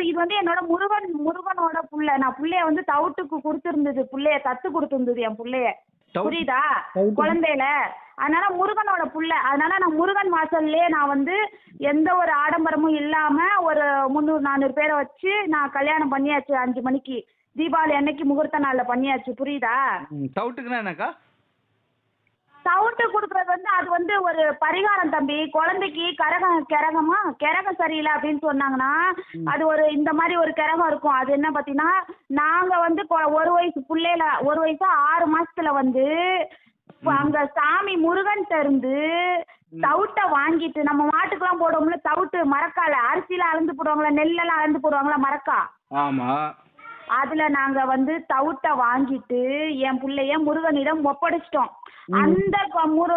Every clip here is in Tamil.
இது வந்து என்னோட முருகன் முருகனோட புள்ள. நான் புள்ளைய வந்து தவுட்டுக்கு கொடுத்துருந்தது புள்ளைய தத்து கொடுத்துருந்தது என் புள்ளைய. புரியுதா? குழந்தையில. அதனால முருகனோட புள்ள. அதனால நான் முருகன் வாசல்லே நான் வந்து எந்த ஒரு ஆடம்பரமும் இல்லாம ஒரு முந்நூறு நானூறு பேரை வச்சு நான் கல்யாணம் பண்ணியாச்சு அஞ்சு மணிக்கு. தீபாவளி அன்னைக்கு முகூர்த்த நாள்ல பண்ணியாச்சு. புரியுதா? தவுட்டுக்குன்னா என்னக்கா? சவுண்டு கொடுக்கறது வந்து அது வந்து ஒரு பரிகாரம் தம்பி. குழந்தைக்கு கரகம் கிரகமா? கிரகம் சரியில்லை அப்படின்னு சொன்னாங்கன்னா அது ஒரு இந்த மாதிரி ஒரு கிரகம் இருக்கும். அது என்ன பார்த்தீங்கன்னா நாங்கள் வந்து ஒரு வயசு பிள்ளையில ஒரு வயசு ஆறு மாசத்துல வந்து அங்க சாமி முருகன்ட்ட இருந்து தவுட்டை வாங்கிட்டு நம்ம மாட்டுக்கெல்லாம் போடுவோம்ல தவுட்டு மரக்கால அரிசியில அளந்து போடுவாங்களா நெல்லெல்லாம் அளந்து போடுவாங்களா மரக்கா? ஆமா. அதுல நாங்க வந்து தவுட்டை வாங்கிட்டு என் புள்ளைய முருகனிடம் ஒப்படைச்சிட்டோம். அந்த முரு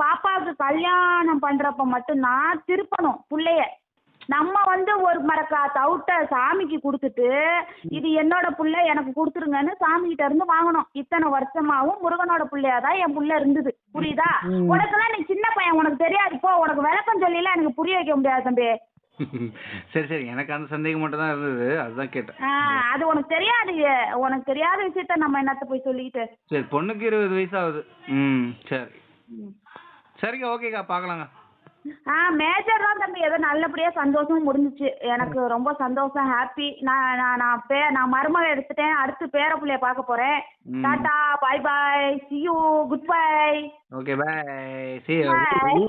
பாப்பாவுக்கு கல்யாணம் பண்றப்ப மட்டும்தான் திருப்பணும் புள்ளைய. நம்ம வந்து ஒரு மரக்கா தவுட்டை சாமிக்கு கொடுத்துட்டு இது என்னோட புள்ள எனக்கு கொடுத்துருங்கன்னு சாமி கிட்ட இருந்து வாங்கணும். இத்தனை வருஷமாவும் முருகனோட புள்ளையா தான் என் புள்ள இருந்தது. புரியுதா? உனக்கெல்லாம் நீ சின்ன பையன் உனக்கு தெரியாது. இப்போ உனக்கு விளக்கம் சொல்லிலாம் எனக்கு புரிய வைக்க முடியாது தம்பி. சரி சரி. எனக்கு அந்த சந்தேகம் மட்டும் தான் இருந்தது. அதுதான் கேட்டேன். அது உனக்கு தெரியாது உனக்கு தெரியாத விஷயத்த நம்ம என்னத்த போய் சொல்லிக்கிட்டு சரி பொண்ணுக்கு இருபது வயசு ஆகுது ம் சரி. சரிங்க ஓகேக்கா. பார்க்கலாங்க. ஆ மேஜர் தான் தம்பி. ஏதோ நல்லபடியா சந்தோஷமும் முடிஞ்சுச்சு. எனக்கு ரொம்ப சந்தோஷம் ஹாப்பி நான் நான் நான் பே நான் மருமக எடுத்துட்டேன். அடுத்து பேர புள்ளைய பார்க்க போறேன். ம். Tata bye bye see you good bye okay bye see bye